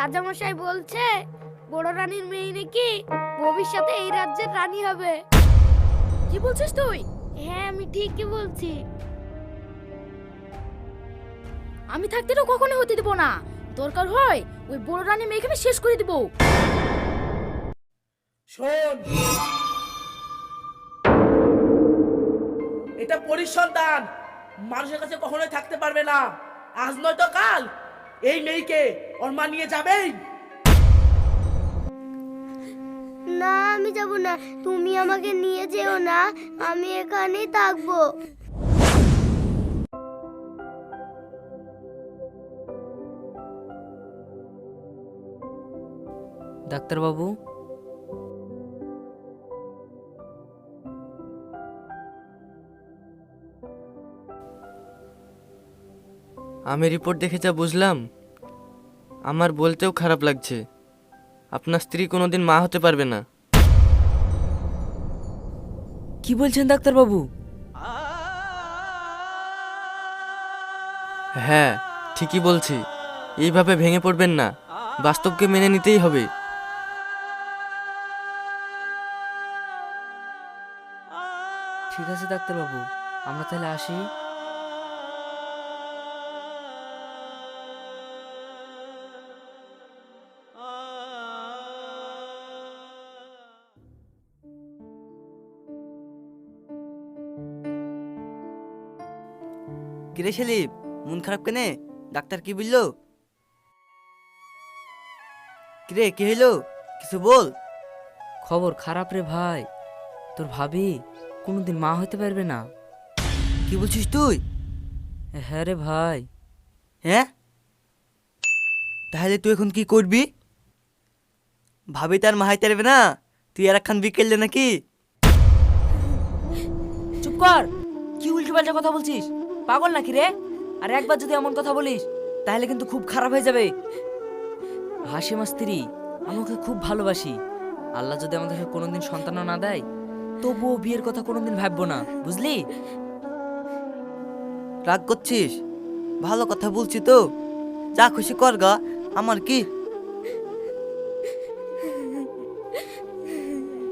রাজামশাই বলছে বড় রানীর মেয়ে নাকি ভবিষ্যতে এই রাজ্যের রানী হবে। কি বলছিস তুই? হ্যাঁ আমি ঠিকই বলছি। আমি থাকতে তো কখনো হতে দেবো না। দরকার হয় ওই বড় রানী মেয়েকে আমি শেষ করে দেবো। শোন। এটা পরিসন্তান। মানুষের কাছে কখনোই থাকতে পারবে না। আজ নয় তো কাল। এই মেয়েকে ওর মা নিয়ে যাবেই না আমি যাব না। তুমি আমাকে নিয়ে যেও না আমি এখানেই থাকব। ডাক্তারবাবু আমি রিপোর্ট দেখে যা বুঝলাম আমার বলতেও খারাপ লাগছে। আপনার স্ত্রী কোনোদিন মা হতে পারবে না। কি বলছেন ডাক্তারবাবু? হ্যাঁ ঠিকই বলছি। এইভাবে ভেঙে পড়বেন না। বাস্তবকে মেনে নিতেই হবে। ঠিক আছে ডাক্তারবাবু আমরা তাহলে আসি। কিরে সেলিম মন খারাপ কেনে? ডাক্তার কি বলল? কিরে কি হইল? কিছু বল। খবর খারাপ রে ভাই। তোর ভাবি কোনোদিন মা হতে পারবে না। কি বলছিস তুই? হ্যাঁ রে ভাই। হ্যাঁ? তাহলে তুই এখন কি করবি? ভাবি তার মাহাইতে পারবে না। তুই আর একখান বিকেলে নাকি? চুপ কর। কি উল্টো পাল্টা কথা বলছিস? পাগল নাকি রে? আর একবার যদি এমন কথা বলিস তাহলে কিন্তু খুব খারাপ হয়ে যাবে। হাসিমা স্ত্রী আমাকে খুব ভালোবাসি। আল্লাহ যদি আমাদেরকে কোনোদিন সন্তানও না দেয় তবুও বিয়ের কথা কোনোদিন ভাববো না বুঝলি? রাগ করছিস? ভালো কথা বলছি তো। যা খুশি কর গা আমার কি?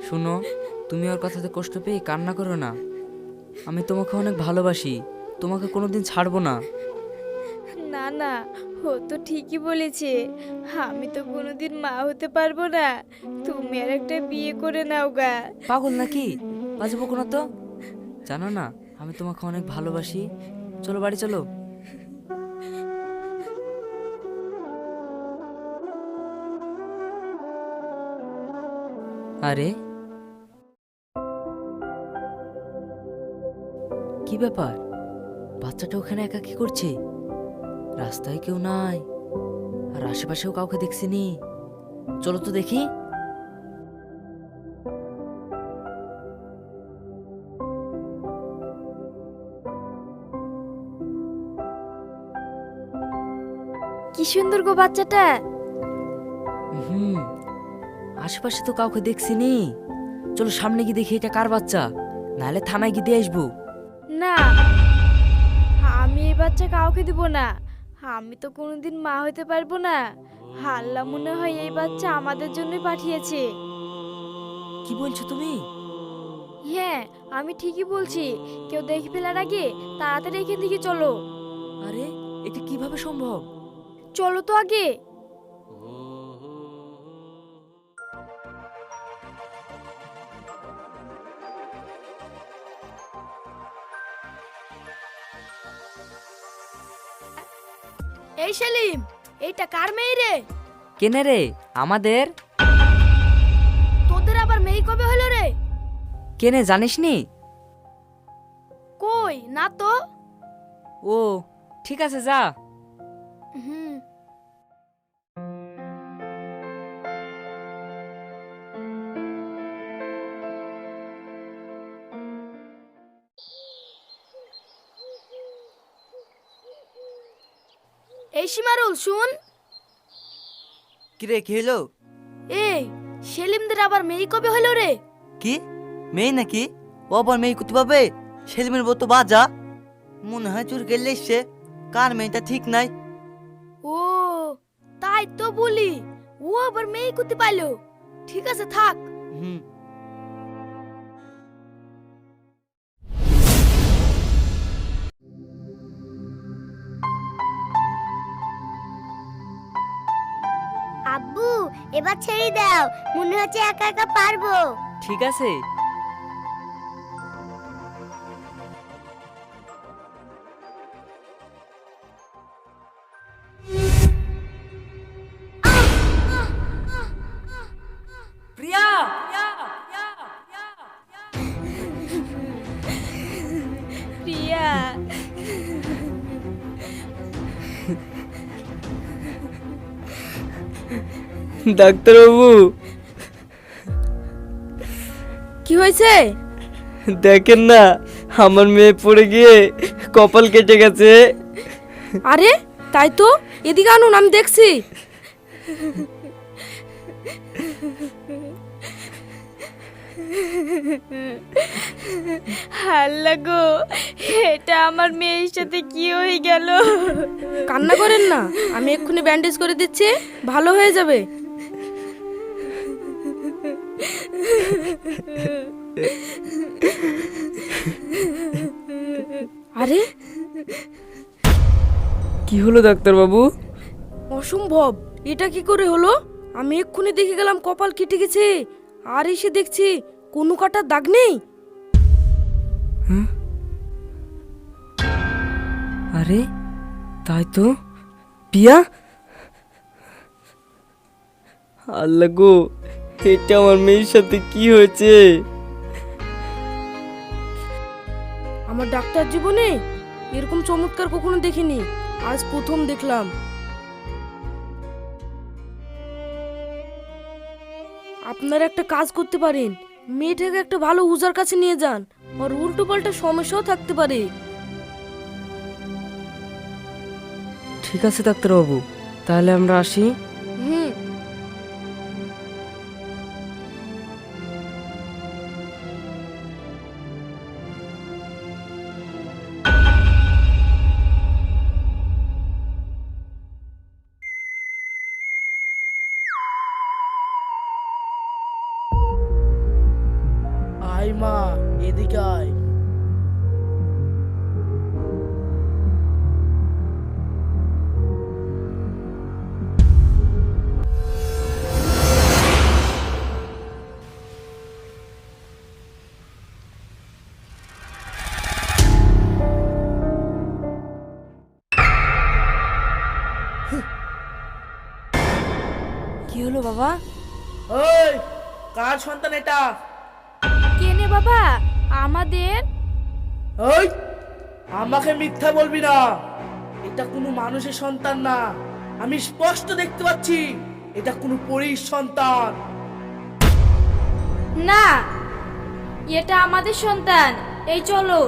শুনো তুমি ওর কথাতে কষ্ট পেয়ে কান্না করো না। আমি তোমাকে অনেক ভালোবাসি। তোমাকে কোনোদিন ছাড়বো না। না না ও তো ঠিকই বলেছে। আমি তো কোনোদিন মা হতে পারব না। তুমি আর একটা বিয়ে করে নাও গা। পাগল নাকি? বাজবো কোনো তো? জানো না আমি তোমাকে অনেক ভালোবাসি। চলো বাড়ি চলো। আরে? কি ব্যাপার? বাচ্চাটা ওখানে একা কি করছে। রাস্তায় কেউ নাই আর আশেপাশেও কাউকে দেখছি নি চলো তো দেখি। কি সুন্দর গো বাচ্চাটা। হুম আশেপাশে তো কাউকে দেখছি নি চলো সামনে গিয়ে দেখি এটা কার বাচ্চা নাহলে থানায় গিয়ে দিয়ে আসব। না বাচ্চা কাউকে দিব না। আমি তো কোনোদিন মা হতে পারব না। হাল্লা মনে হয় এই বাচ্চা আমাদের জন্য পাঠিয়েছে। কি বলছো তুমি? হ্যাঁ আমি ঠিকই বলছি। কেউ দেখে ফেলার আগে তাড়াতাড়ি এখান থেকে চলো। আরে এটা কীভাবে সম্ভব? চলো তো আগে। এই সেলিম এইটা কার মেয়ে রে? কেনে রে? আমাদের? তোদের আবার মেয়ে কবে হলো রে? কেনে জানিস নি কই? না তো? ও ঠিক আছে যা। এই সীমারুল শুন। কিরে কি হইল? এই সেলিমদের আবার মেয়ে কবে হলো রে? কি? মেয়ে নাকি? ও আবার মেয়ে করতে পাবে সেলিমের বউ তো বাজা। মনে হয় চুর গেলে এসছে কার মেয়েটা ঠিক নাই? ও তাই তাই তো বলি। ও আবার মেয়ে করতে পারল। ঠিক আছে থাক। হুম। এবার ছেড়ে দাও। মনে হচ্ছে একা একা পারব। ঠিক আছে। ডাক্তারবাবু। কি হয়েছে? দেখেন না আমার মেয়ে পড়ে গিয়ে কপাল কেটে গেছে। আরে তাই তো? এদিকে আনুন আমি দেখছি। হাল্লা গো এটা আমার মেয়ের সাথে কি হয়ে গেল? কান্না করেন না আমি এক্ষুনি ব্যান্ডেজ করে দিচ্ছি ভালো হয়ে যাবে। আরে? কি হলো ডাক্তারবাবু? অসম্ভব। এটা কি করে হলো? আমি এক্ষুনি দেখে গেলাম কপাল কেটে গেছে। আর এসে দেখছি কোনো কাটার দাগ নেই। আরে তাই তো। পিয়া? আল্লাহ গো এটা আমার মেয়ের সাথে কি হয়েছে? আমার ডাক্তার জীবনে এরকম চমৎকার কখনো দেখিনি। আজ প্রথম দেখলাম। আপনারা একটা কাজ করতে পারেন। মেয়েটাকে একটা ভালো উজার কাছে নিয়ে যান। আর উল্টো পাল্টা সমস্যাও থাকতে পারে। ঠিক আছে ডাক্তারবাবু। তাহলে আমরা আসি। বাবা? ওই কার সন্তান এটা? কেনে বাবা? আমাদের? ওই আমাকে মিথ্যা বলবি না। এটা কোনো মানুষের সন্তান না। আমি স্পষ্ট দেখতে পাচ্ছি এটা কোনো পরীর সন্তান। না এটা আমাদের সন্তান। এই চলো।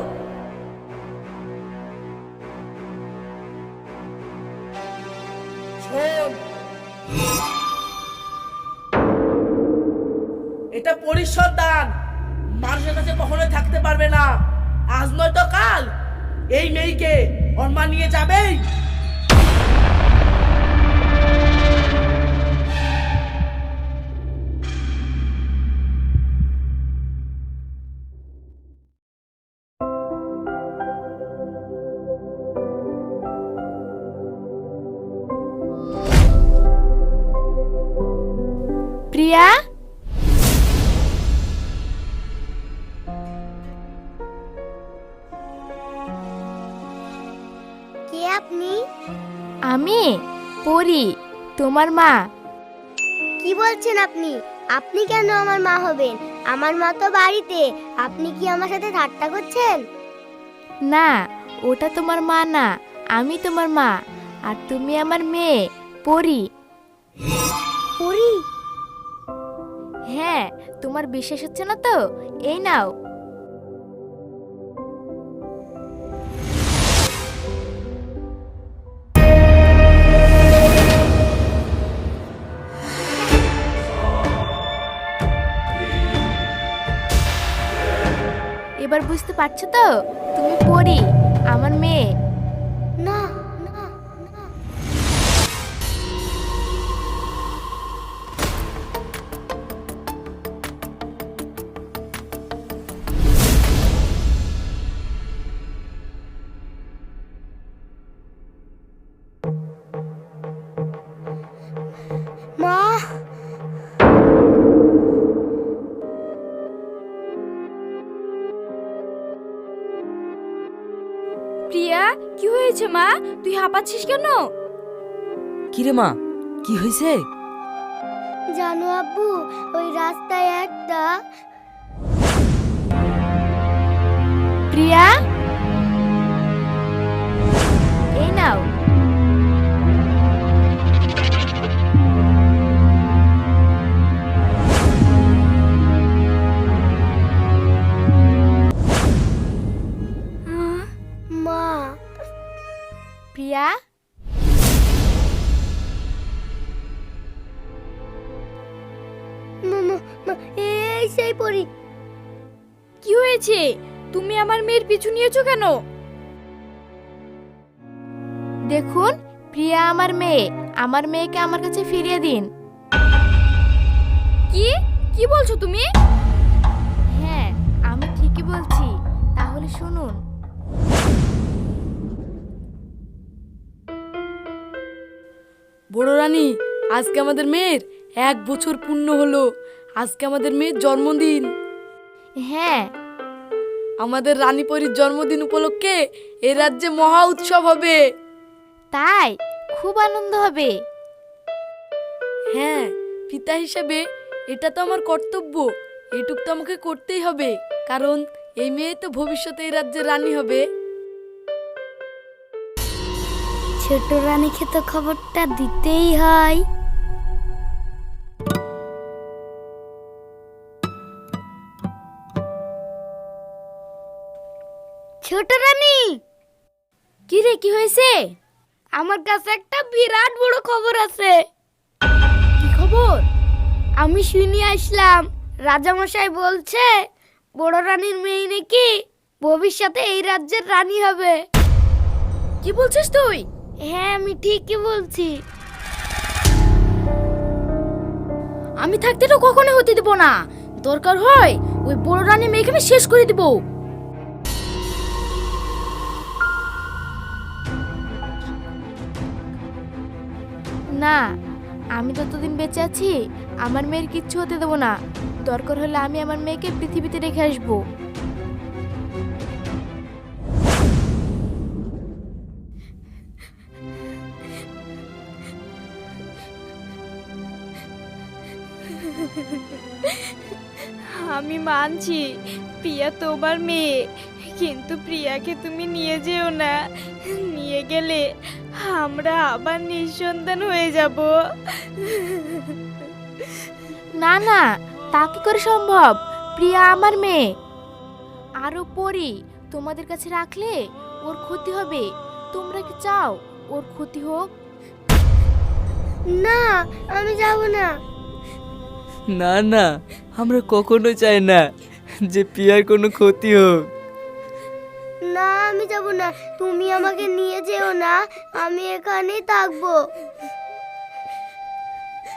শোন এটা দান। মানুষের কাছে কখনোই থাকতে পারবে না। আজ নয় তো কাল। এই মেয়েকে ওর নিয়ে যাবেই। তোমার মা? কি বলছেন আপনি? আপনি কেন আমার মা হবেন? আমার মা তো বাড়িতে। আপনি কি আমার সাথে ঠাট্টা করছেন? না ওটা তোমার মা না আমি তোমার মা। আর তুমি আমার মেয়ে পড়ি পরি? হ্যাঁ তোমার বিশ্বাস হচ্ছে না তো? এই নাও। এবার বুঝতে পারছ তো? তুমি পড়ি আমার মেয়ে। মা? তুই হাঁপাচ্ছিস কেন? কিরে মা কি হয়েছে? জানো আব্বু ওই রাস্তায় একটা প্রিয়া? হয়েছে তুমি আমার মেয়ের পিছু নিয়েছো কেন? দেখুন প্রিয়া আমার মেয়ে। আমার মেয়েকে আমার কাছে ফিরিয়ে দিন। কি? কি বলছো তুমি? হ্যাঁ আমি ঠিকই বলছি। তাহলে শুনুন। বড় রানী আজকে আমাদের মেয়ের এক বছর পূর্ণ হলো। আজকে আমাদের মেয়ের জন্মদিন। হ্যাঁ আমাদের রানীপরীর জন্মদিন উপলক্ষে এ রাজ্যে মহা উৎসব হবে। তাই? খুব আনন্দ হবে। হ্যাঁ পিতা হিসেবে এটা তো আমার কর্তব্য। এটুক তো আমাকে করতেই হবে কারণ এই মেয়ে তো ভবিষ্যতে এই রাজ্যের রানী হবে। ছোট রানীকে তো খবরটা দিতেই হয়। ছোট রানী। কি রে কি হয়েছে? আমার কাছে একটা বিরাট বড় খবর আছে। কি খবর? আমি শুনে আসলাম। রাজামশাই বলছে বড় রানীর মেয়ে নাকি ভবিষ্যতে এই রাজ্যের রানী হবে। কি বলছিস তুই? হ্যাঁ আমি ঠিকই বলছি। আমি থাকতে তো কখনো হতে দেব না। দরকার হয় ওই বড় রানী মেয়েকে আমি শেষ করে দিব। না, আমি যতদিন বেঁচে আছি, আমার মেয়ের কিচ্ছু হতে দেবো না। দরকার হলে আমি আমার মেয়েকে পৃথিবীতে রেখে আসব। আমি মানছি, প্রিয়া তোমার মেয়ে, কিন্তু প্রিয়াকে তুমি নিয়ে যেও না। নিয়ে গেলে আমরা আবার নিঃসন্তান হয়ে যাব। না না তা কি করে সম্ভব? প্রিয়া আমার মেয়ে। আরও পরি তোমাদের কাছে রাখলে ওর ক্ষতি হবে। তোমরা কি চাও ওর ক্ষতি হোক? না আমি যাব না। না না আমরা কখনো চাই না যে প্রিয়ার কোনো ক্ষতি হোক। না আমি যাব না। তুমি আমাকে নিয়ে যেও না আমি এখানেই থাকব।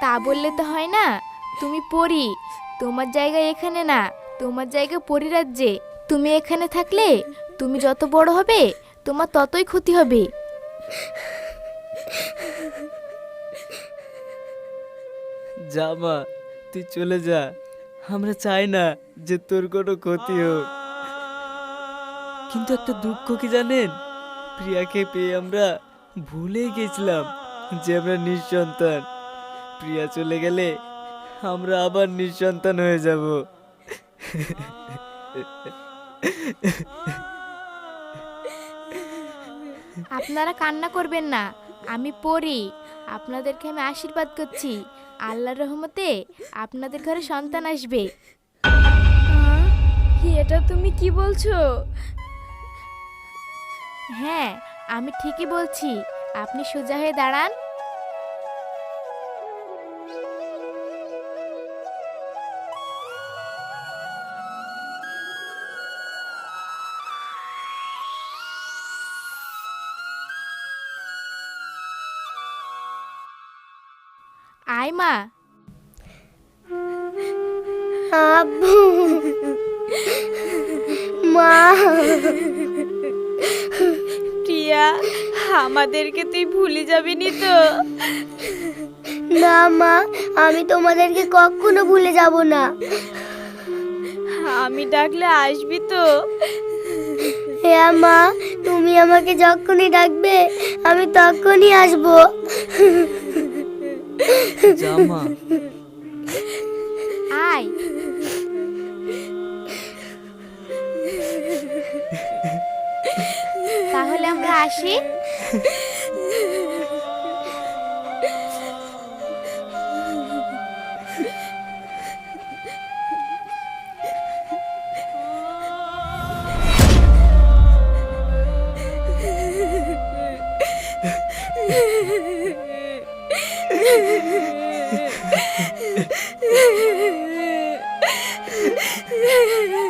তা বললে তো হয় না। তুমি পড়ি তোমার জায়গা এখানে না তোমার জায়গা পরিরাজ্যে। তুমি এখানে থাকলে তুমি যত বড় হবে তোমার ততই ক্ষতি হবে। যা মা তুই চলে যা। আমরা চাই না যে তোর কোনো ক্ষতি হোক। কিন্তু একটা দুঃখ কি জানেন? প্রিয়াকে পেয়ে আমরা ভুলে গেছিলাম যে আমরা নিঃসন্তান। প্রিয়া চলে গেলে আমরা আবার নিঃসন্তান হয়ে যাব। আপনারা কান্না করবেন না আমি পড়ি। আপনাদেরকে আমি আশীর্বাদ করছি। আল্লাহর রহমতে আপনাদের ঘরে সন্তান আসবে। এটা তুমি কি বলছো? হ্যাঁ আমি ঠিকই বলছি। আপনি সোজা হয়ে দাঁড়ান। আয় মা। আব্বু। মা। প্রিয়া আমাদেরকে তুই ভুলে যাবি নি তো? না মা আমি তোমাদেরকে কখনো ভুলে যাব না। আমি ডাকলে আসবি তো? হ্যাঁ মা তুমি আমাকে যখনই ডাকবে আমি তখনই আসব। যা তাহলে আমরা